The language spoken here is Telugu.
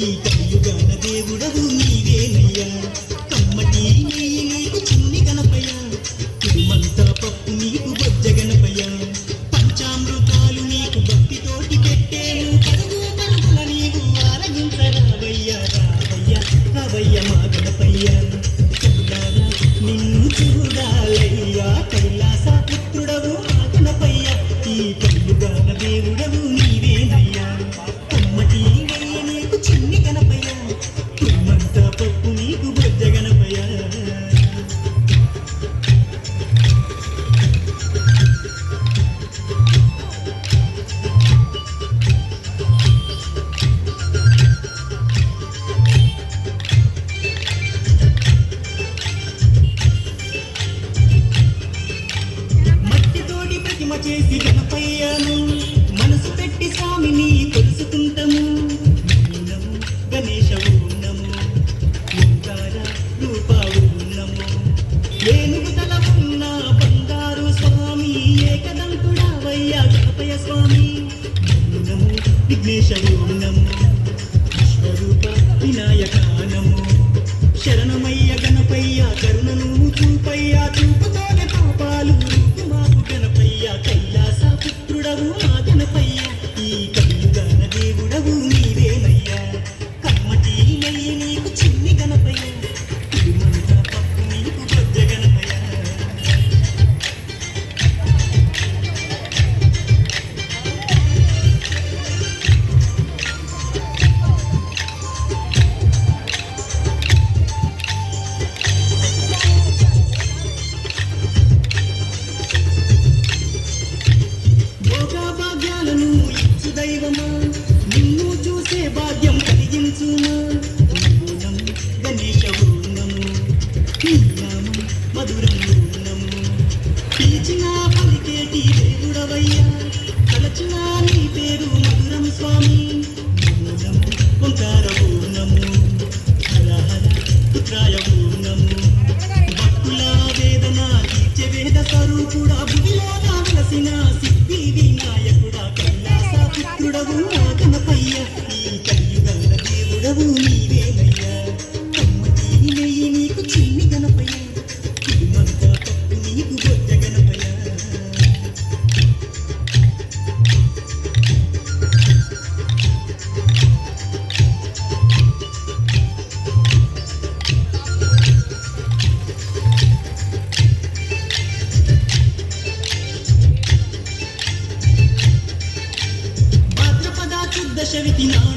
Inter. చేసి గణపయ్యాను మనసు పెట్టి స్వామిని తెలుసుకుంటాము. నమో గణేశ నమో ముందార రూపావు నమో ఏనుగు తల ఉన్న బంగారు స్వామి ఏకదంతుడా వయ్యా గణపయ్య స్వామి. నమో విఘ్నేశ నమో కరుకుడా భూమిలో నా వెలసిన శవితి నా